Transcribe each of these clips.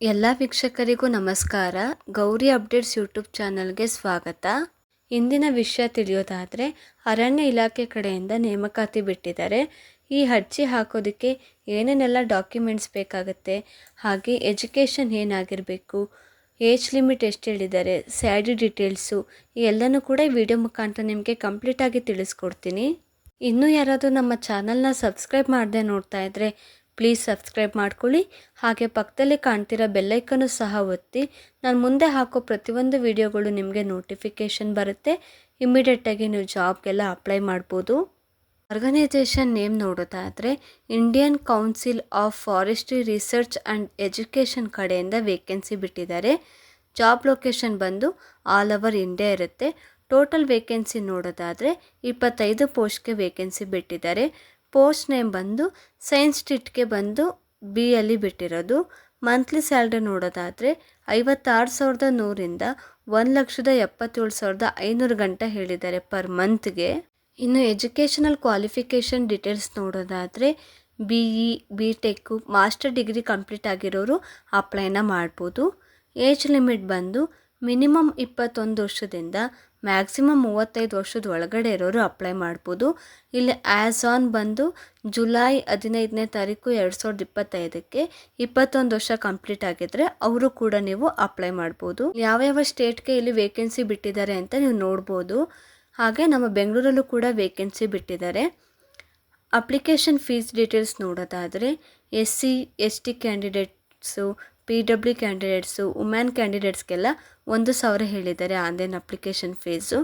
ಎಲ್ಲ ವೀಕ್ಷಕರಿಗೂ ನಮಸ್ಕಾರ. Gauri updates YouTube ಚಾನಲ್ಗೆ ಸ್ವಾಗತ. ಇಂದಿನ ವಿಷಯ ತಿಳಿಯೋದಾದರೆ, ಅರಣ್ಯ ಇಲಾಖೆ ಕಡೆಯಿಂದ ನೇಮಕಾತಿ ಬಿಟ್ಟಿದ್ದಾರೆ. ಈ ಅರ್ಜಿ ಹಾಕೋದಕ್ಕೆ ಏನೇನೆಲ್ಲ ಡಾಕ್ಯುಮೆಂಟ್ಸ್ ಬೇಕಾಗುತ್ತೆ, ಹಾಗೆ ಎಜುಕೇಷನ್ ಏನಾಗಿರಬೇಕು, ಏಜ್ ಲಿಮಿಟ್ ಎಷ್ಟು ಹೇಳಿದ್ದಾರೆ ಸ್ಯಾಡಿ ಡೀಟೇಲ್ಸು ಎಲ್ಲನೂ ಕೂಡ ಈ ವಿಡಿಯೋ ಮುಖಾಂತರ ನಿಮಗೆ ಕಂಪ್ಲೀಟಾಗಿ ತಿಳಿಸ್ಕೊಡ್ತೀನಿ. ಇನ್ನೂ ಯಾರಾದರೂ ನಮ್ಮ ಚಾನಲ್ನ ಸಬ್ಸ್ಕ್ರೈಬ್ ಮಾಡದೆ ನೋಡ್ತಾ ಇದ್ದರೆ ಪ್ಲೀಸ್ ಸಬ್ಸ್ಕ್ರೈಬ್ ಮಾಡ್ಕೊಳ್ಳಿ. ಹಾಗೆ ಪಕ್ಕದಲ್ಲಿ ಕಾಣ್ತಿರೋ ಬೆಲ್ಲೈಕನ್ನು ಸಹ ಒತ್ತಿ. ನಾನು ಮುಂದೆ ಹಾಕೋ ಪ್ರತಿಯೊಂದು ವಿಡಿಯೋಗಳು ನಿಮಗೆ ನೋಟಿಫಿಕೇಷನ್ ಬರುತ್ತೆ. ಇಮ್ಮಿಡಿಯೇಟಾಗಿ ನೀವು ಜಾಬ್ಗೆಲ್ಲ ಅಪ್ಲೈ ಮಾಡ್ಬೋದು. ಆರ್ಗನೈಸೇಷನ್ ನೇಮ್ ನೋಡೋದಾದರೆ Indian council of forestry research and education ಕಡೆಯಿಂದ ವೇಕೆನ್ಸಿ ಬಿಟ್ಟಿದ್ದಾರೆ. ಜಾಬ್ ಲೊಕೇಶನ್ ಬಂದು ಆಲ್ ಓವರ್ ಇಂಡಿಯಾ ಇರುತ್ತೆ. ಟೋಟಲ್ ವೇಕೆನ್ಸಿ ನೋಡೋದಾದರೆ ಇಪ್ಪತ್ತೈದು ಪೋಸ್ಟ್ಗೆ ವೇಕೆನ್ಸಿ ಬಿಟ್ಟಿದ್ದಾರೆ. ಪೋಸ್ಟ್ ನೇಮ್ ಬಂದು ಸೈನ್ಸ್ ಸ್ಟ್ರೀಟ್ಗೆ ಬಂದು ಬಿ ಅಲ್ಲಿ ಬಿಟ್ಟಿರೋದು. ಮಂತ್ಲಿ ಸ್ಯಾಲ್ರಿ ನೋಡೋದಾದರೆ ಐವತ್ತಾರು ಸಾವಿರದ ನೂರಿಂದ ಒಂದು ಲಕ್ಷದ ಎಪ್ಪತ್ತೇಳು ಸಾವಿರದ ಐನೂರು ಗಂಟೆ ಹೇಳಿದ್ದಾರೆ ಪರ್ ಮಂತ್ಗೆ. ಇನ್ನು ಎಜುಕೇಷನಲ್ ಕ್ವಾಲಿಫಿಕೇಷನ್ ಡೀಟೇಲ್ಸ್ ನೋಡೋದಾದರೆ B E B tech master degree complete ಆಗಿರೋರು ಅಪ್ಲೈನ ಮಾಡ್ಬೋದು. ಏಜ್ ಲಿಮಿಟ್ ಬಂದು ಮಿನಿಮಮ್ ಇಪ್ಪತ್ತೊಂದು ವರ್ಷದಿಂದ ಮ್ಯಾಕ್ಸಿಮಮ್ ಮೂವತ್ತೈದು ವರ್ಷದ ಒಳಗಡೆ ಇರೋರು ಅಪ್ಲೈ ಮಾಡ್ಬೋದು. ಇಲ್ಲಿ ಆ್ಯಸ್ ಆನ್ ಬಂದು ಜುಲೈ ಹದಿನೈದನೇ ತಾರೀಕು ಎರಡು ಸಾವಿರದ ಇಪ್ಪತ್ತೈದಕ್ಕೆ ಇಪ್ಪತ್ತೊಂದು ವರ್ಷ ಕಂಪ್ಲೀಟ್ ಆಗಿದ್ರೆ ಅವರು ಕೂಡ ನೀವು ಅಪ್ಲೈ ಮಾಡ್ಬೋದು. ಯಾವ್ಯಾವ ಸ್ಟೇಟ್ಗೆ ಇಲ್ಲಿ ವೇಕೆನ್ಸಿ ಬಿಟ್ಟಿದ್ದಾರೆ ಅಂತ ನೀವು ನೋಡ್ಬೋದು. ಹಾಗೆ ನಮ್ಮ ಬೆಂಗಳೂರಲ್ಲೂ ಕೂಡ ವೇಕೆನ್ಸಿ ಬಿಟ್ಟಿದ್ದಾರೆ. ಅಪ್ಲಿಕೇಶನ್ ಫೀಸ್ ಡೀಟೇಲ್ಸ್ ನೋಡೋದಾದರೆ S C S T candidates P W candidates women ಕ್ಯಾಂಡಿಡೇಟ್ಸ್ಗೆಲ್ಲ ಒಂದು ಸಾವಿರ ಹೇಳಿದ್ದಾರೆ ಆನ್ಲೈನ್ ಅಪ್ಲಿಕೇಶನ್ ಫೀಸು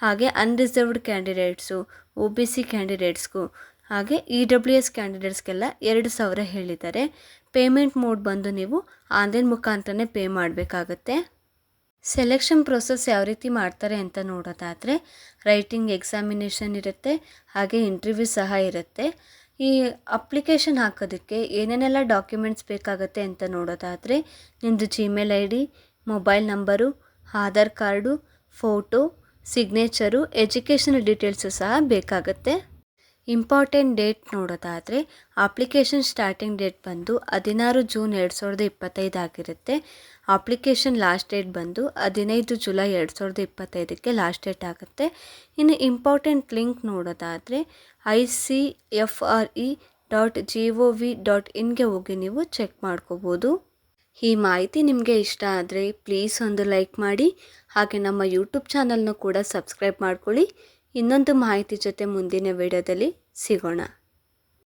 ಹಾಗೆ unreserved candidates O B C ಕ್ಯಾಂಡಿಡೇಟ್ಸ್ಗೂ ಹಾಗೆ ಇ ಡಬ್ಲ್ಯೂ ಎಸ್ ಕ್ಯಾಂಡಿಡೇಟ್ಸ್ಗೆಲ್ಲ ಎರಡು ಸಾವಿರ ಹೇಳಿದ್ದಾರೆ. ಪೇಮೆಂಟ್ ಮೋಡ್ ಬಂದು ನೀವು ಆನ್ಲೈನ್ ಮುಖಾಂತರನೇ ಪೇ ಮಾಡಬೇಕಾಗತ್ತೆ. ಸೆಲೆಕ್ಷನ್ ಪ್ರೊಸೆಸ್ ಯಾವ ರೀತಿ ಮಾಡ್ತಾರೆ ಅಂತ ನೋಡೋದಾದರೆ ರೈಟಿಂಗ್ ಎಕ್ಸಾಮಿನೇಷನ್ ಇರುತ್ತೆ, ಹಾಗೆ ಇಂಟರ್ವ್ಯೂ ಸಹ ಇರುತ್ತೆ. ಈ ಅಪ್ಲಿಕೇಶನ್ ಹಾಕೋದಕ್ಕೆ ಏನೇನೆಲ್ಲ ಡಾಕ್ಯುಮೆಂಟ್ಸ್ ಬೇಕಾಗುತ್ತೆ ಅಂತ ನೋಡೋದಾದರೆ ನಿಮ್ಮದು Gmail I D mobile number Aadhaar card photo signature education details ಸಹ ಬೇಕಾಗುತ್ತೆ. ಇಂಪಾರ್ಟೆಂಟ್ ಡೇಟ್ ನೋಡೋದಾದರೆ ಅಪ್ಲಿಕೇಶನ್ ಸ್ಟಾರ್ಟಿಂಗ್ ಡೇಟ್ ಬಂದು ಹದಿನಾರು ಜೂನ್ ಎರಡು ಸಾವಿರದ ಇಪ್ಪತ್ತೈದು ಆಗಿರುತ್ತೆ. ಅಪ್ಲಿಕೇಶನ್ ಲಾಸ್ಟ್ ಡೇಟ್ ಬಂದು ಹದಿನೈದು ಜುಲೈ ಎರಡು ಸಾವಿರದ ಇಪ್ಪತ್ತೈದಕ್ಕೆ ಲಾಸ್ಟ್ ಡೇಟ್ ಆಗುತ್ತೆ. ಇನ್ನು ಇಂಪಾರ್ಟೆಂಟ್ ಲಿಂಕ್ ನೋಡೋದಾದರೆ I C F R E dot G O V dot ಇನ್ಗೆ ಹೋಗಿ ನೀವು ಚೆಕ್ ಮಾಡ್ಕೋಬೋದು. ಈ ಮಾಹಿತಿ ನಿಮಗೆ ಇಷ್ಟ ಆದರೆ ಪ್ಲೀಸ್ ಒಂದು ಲೈಕ್ ಮಾಡಿ ಹಾಗೆ ನಮ್ಮ ಯೂಟ್ಯೂಬ್ ಚಾನಲ್ನು ಕೂಡ ಸಬ್ಸ್ಕ್ರೈಬ್ ಮಾಡ್ಕೊಳ್ಳಿ. ಇನ್ನೊಂದು ಮಾಹಿತಿ ಜೊತೆ ಮುಂದಿನ ವಿಡಿಯೋದಲ್ಲಿ ಸಿಗೋಣ.